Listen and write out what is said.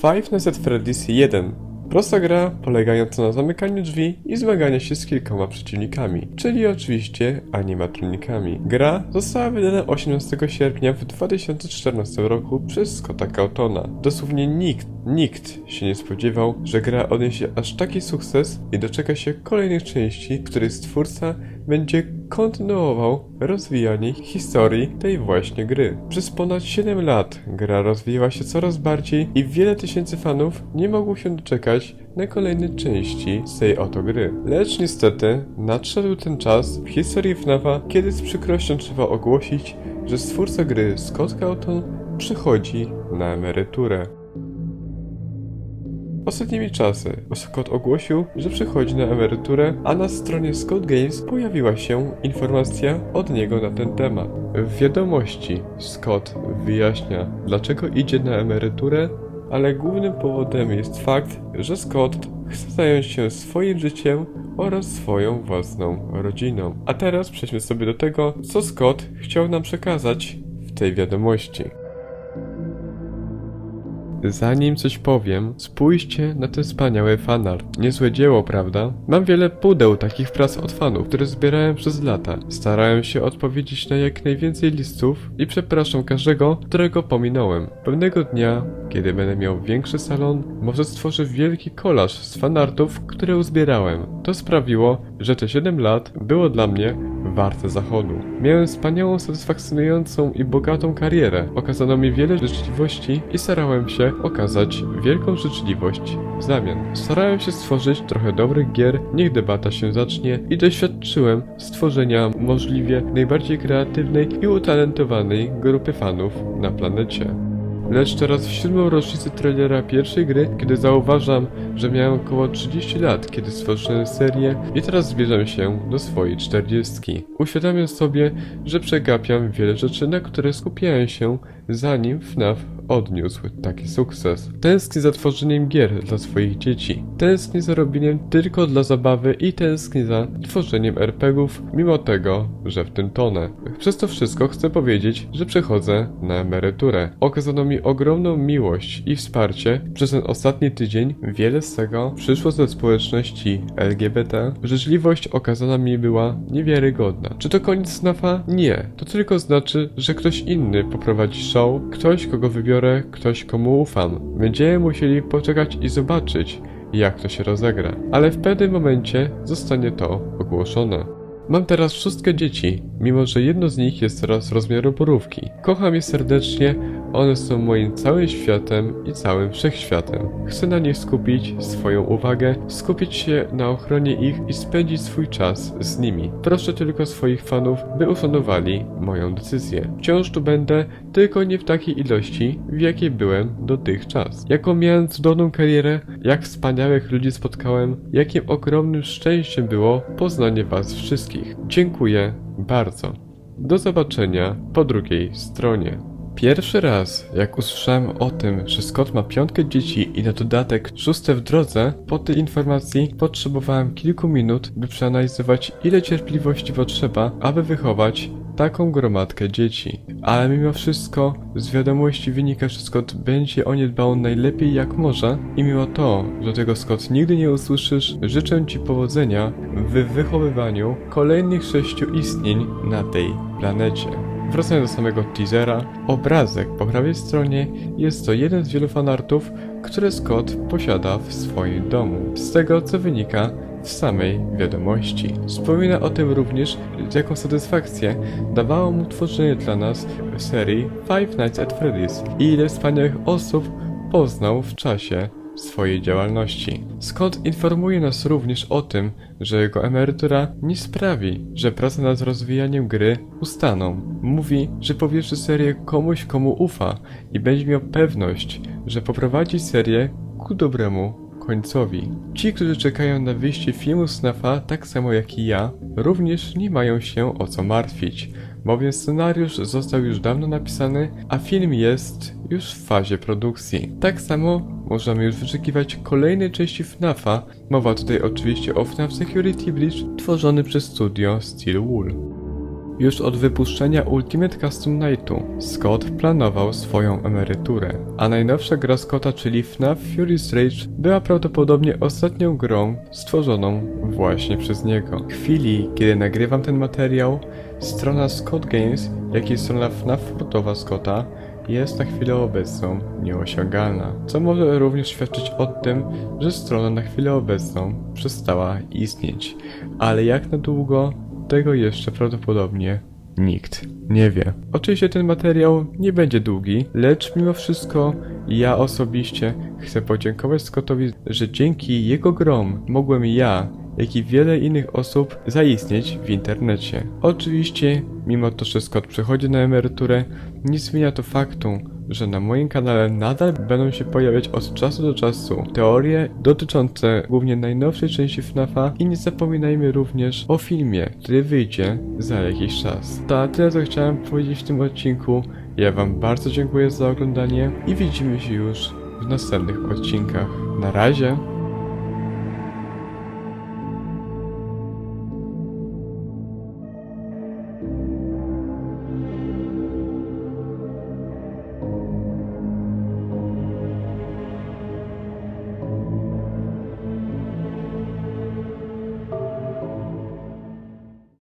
Five Nights at Freddy's 1. Prosta gra polegająca na zamykaniu drzwi i zmagania się z kilkoma przeciwnikami, czyli oczywiście animatronikami. Gra została wydana 18 sierpnia w 2014 roku przez Scotta Cautona. Dosłownie nikt, nikt się nie spodziewał, że gra odniesie aż taki sukces i doczeka się kolejnych części, w których będzie kontynuował rozwijanie historii tej właśnie gry. Przez ponad 7 lat gra rozwijała się coraz bardziej i wiele tysięcy fanów nie mogło się doczekać na kolejne części z tej oto gry. Lecz niestety nadszedł ten czas w historii FNAFa, kiedy z przykrością trzeba ogłosić, że stwórca gry Scott Cawthon przychodzi na emeryturę. Ostatnimi czasy Scott ogłosił, że przechodzi na emeryturę, a na stronie Scott Games pojawiła się informacja od niego na ten temat. W wiadomości Scott wyjaśnia, dlaczego idzie na emeryturę, ale głównym powodem jest fakt, że Scott chce zająć się swoim życiem oraz swoją własną rodziną. A teraz przejdźmy sobie do tego, co Scott chciał nam przekazać w tej wiadomości. Zanim coś powiem, spójrzcie na ten wspaniały fanart. Niezłe dzieło, prawda? Mam wiele pudeł takich prac od fanów, które zbierałem przez lata. Starałem się odpowiedzieć na jak najwięcej listów i przepraszam każdego, którego pominąłem. Pewnego dnia, kiedy będę miał większy salon, może stworzę wielki kolaż z fanartów, które uzbierałem. To sprawiło, że te 7 lat było dla mnie warte zachodu. Miałem wspaniałą, satysfakcjonującą i bogatą karierę. Okazano mi wiele życzliwości i starałem się okazać wielką życzliwość w zamian. Starałem się stworzyć trochę dobrych gier, niech debata się zacznie i doświadczyłem stworzenia możliwie najbardziej kreatywnej i utalentowanej grupy fanów na planecie. Lecz teraz w siódmą rocznicę trailera pierwszej gry, kiedy zauważam, że miałem około 30 lat, kiedy stworzyłem serię i teraz zbliżam się do swojej 40. Uświadamiam sobie, że przegapiam wiele rzeczy, na które skupiałem się zanim FNAF odniósł taki sukces. Tęsknię za tworzeniem gier dla swoich dzieci. Tęsknię za robieniem tylko dla zabawy i tęsknię za tworzeniem RPGów, mimo tego, że w tym tonę. Przez to wszystko chcę powiedzieć, że przechodzę na emeryturę. Okazano mi ogromną miłość i wsparcie przez ten ostatni tydzień. Wiele z tego przyszło ze społeczności LGBT. Życzliwość okazana mi była niewiarygodna. Czy to koniec snafa? Nie. To tylko znaczy, że ktoś inny poprowadzi show, ktoś kogo wybiorę, ktoś komu ufam. Będziemy musieli poczekać i zobaczyć, jak to się rozegra. Ale w pewnym momencie zostanie to ogłoszone. Mam teraz szóstkę dzieci, mimo że jedno z nich jest teraz rozmiaru borówki. Kocham je serdecznie, one są moim całym światem i całym wszechświatem. Chcę na nich skupić swoją uwagę, skupić się na ochronie ich i spędzić swój czas z nimi. Proszę tylko swoich fanów, by uszanowali moją decyzję. Wciąż tu będę, tylko nie w takiej ilości, w jakiej byłem dotychczas. Jaką miałem cudowną karierę, jak wspaniałych ludzi spotkałem, jakim ogromnym szczęściem było poznanie was wszystkich. Dziękuję bardzo. Do zobaczenia po drugiej stronie. Pierwszy raz, jak usłyszałem o tym, że Scott ma piątkę dzieci i na dodatek szóste w drodze, po tej informacji potrzebowałem kilku minut, by przeanalizować ile cierpliwości potrzeba, aby wychować taką gromadkę dzieci. Ale mimo wszystko z wiadomości wynika, że Scott będzie o nie dbał najlepiej jak może i mimo to, że tego Scott nigdy nie usłyszysz, życzę Ci powodzenia w wychowywaniu kolejnych sześciu istnień na tej planecie. Wracając do samego teasera, obrazek po prawej stronie jest to jeden z wielu fanartów, które Scott posiada w swoim domu. Z tego co wynika w samej wiadomości. Wspomina o tym również, jaką satysfakcję dawało mu tworzenie dla nas serii Five Nights at Freddy's i ile wspaniałych osób poznał w czasie swojej działalności. Scott informuje nas również o tym, że jego emerytura nie sprawi, że prace nad rozwijaniem gry ustaną. Mówi, że powierzy serię komuś, komu ufa i będzie miał pewność, że poprowadzi serię ku dobremu końcowi. Ci, którzy czekają na wyjście filmu Snafa, tak samo jak i ja, również nie mają się o co martwić, bowiem scenariusz został już dawno napisany, a film jest już w fazie produkcji. Tak samo możemy już wyczekiwać kolejnej części FNAFa, mowa tutaj oczywiście o FNAF Security Breach tworzony przez studio Steel Wool. Już od wypuszczenia Ultimate Custom Nightu Scott planował swoją emeryturę, a najnowsza gra Scotta, czyli FNAF Fury's Rage, była prawdopodobnie ostatnią grą stworzoną właśnie przez niego. W chwili, kiedy nagrywam ten materiał, strona Scott Games, jak i strona FNAF Scotta jest na chwilę obecną nieosiągalna, co może również świadczyć o tym, że strona na chwilę obecną przestała istnieć. Ale jak na długo, tego jeszcze prawdopodobnie nikt nie wie. Oczywiście ten materiał nie będzie długi, lecz mimo wszystko ja osobiście chcę podziękować Scottowi, że dzięki jego grom mogłem ja jak i wiele innych osób zaistnieć w internecie. Oczywiście, mimo to, że Scott przechodzi na emeryturę, nie zmienia to faktu, że na moim kanale nadal będą się pojawiać od czasu do czasu teorie dotyczące głównie najnowszej części FNAFa i nie zapominajmy również o filmie, który wyjdzie za jakiś czas. To tyle co chciałem powiedzieć w tym odcinku. Ja wam bardzo dziękuję za oglądanie i widzimy się już w następnych odcinkach. Na razie!